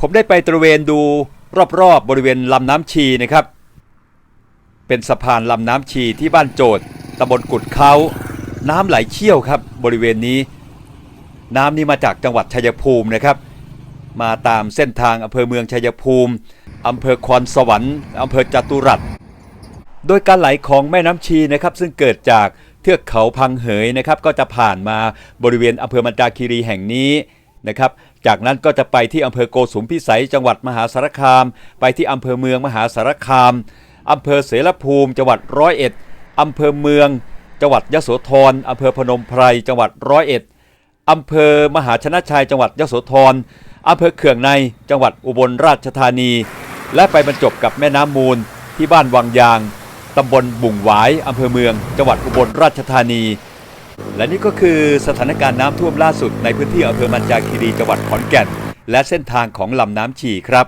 ผมได้ไปตระเวนดูรอบๆบริเวณลำน้ำชีนะครับ เป็นสะพานลำน้ำชีที่บ้านโจดตำบลกุดเขาน้ำไหลเชี่ยวครับ บริเวณนี้ น้ำนี้มาจากจังหวัดชัยภูมินะครับ มาตามเส้นทางอำเภอเมืองชัยภูมิอำเภอคอนสวรรค์อำเภอจตุรัสโดยการไหลของแม่น้ำชีนะครับ ซึ่งเกิดจากเทือกเขาพังเหยนะครับ ก็จะผ่านมาบริเวณอำเภอมันจาคีรีแห่งนี้ นะครับ จากนั้นก็จะไปที่อำเภอโกสุมพิสัยจังหวัดมหาสารคาม ไปที่อำเภอเมืองมหาสารคามอำเภอเสรภูมิ จังหวัดร้อยเอ็ดอำเภอเมือง จังหวัดยโสธรอำเภอพนมไพรจังหวัดร้อยเอ็ดอำเภอมหาชนะชัยจังหวัดยโสธรอำเภอเขื่องในจังหวัดอุบลราชธานี และไปบรรจบกับแม่น้ำมูล ที่บ้านวังยางตำบลบุ่งหวายอำเภอเมือง จังหวัดอุบลราชธานี และนี่ก็คือสถานการณ์น้ำท่วมล่าสุดในพื้นที่อำเภอมันจาคีรีจังหวัดขอนแก่น และเส้นทางของลำน้ำฉี่ครับ